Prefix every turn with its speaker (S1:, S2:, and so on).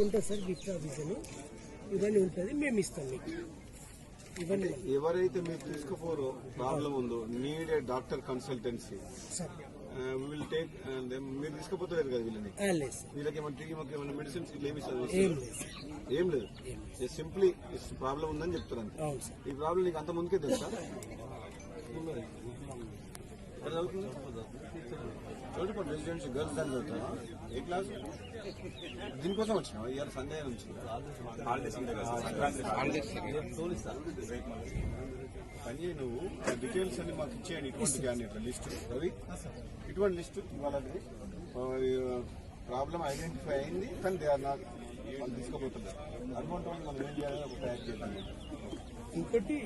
S1: ఉంటుంది sir gift office అని ఇవన్నీ ఉంటుంది మేము ఇస్తాం మీకు. ఇవన్నీ
S2: ఎవరైతే మీరు తీసుకుపోరో ప్రాబ్లం ఉందో need a doctor consultancy. Will take మీరు తీసుకుపోతలేరు కదా వీళ్ళని? వీళ్ళకి ఏమైనా ఏమైనా మెడిసిన్స్ ఇట్లా ఏమి ఇస్తారు?
S1: ఏం లేదు
S2: సింప్లీ ప్రాబ్లం ఉందని
S1: సార్.
S2: ఈ ప్రాబ్లం నీకు అంత ముందుకే తెలుసా? ఎక్కడ చదువుతుంది? రెసిడెన్సీ గర్ల్స్ దాన్ని చదువుతావా ఏ క్లాస్ దీనికోసం వచ్చినావా? ఇవాళ సండే నుంచి? పని నువ్వు. డీటెయిల్స్ అన్ని మాకు ఇచ్చేయండి. ఇటువంటి కానీ లిస్ట్ రవి ఇటువంటి లిస్ట్ వాళ్ళకి ప్రాబ్లం ఐడెంటిఫై అయింది. కానీ దే ఆర్ నాట్ వాళ్ళు తీసుకోబోతున్నారు అటువంటి వాళ్ళు మనం ఏం చేయాలని ఒక తయారు చేయాలి
S1: ఇంకోటి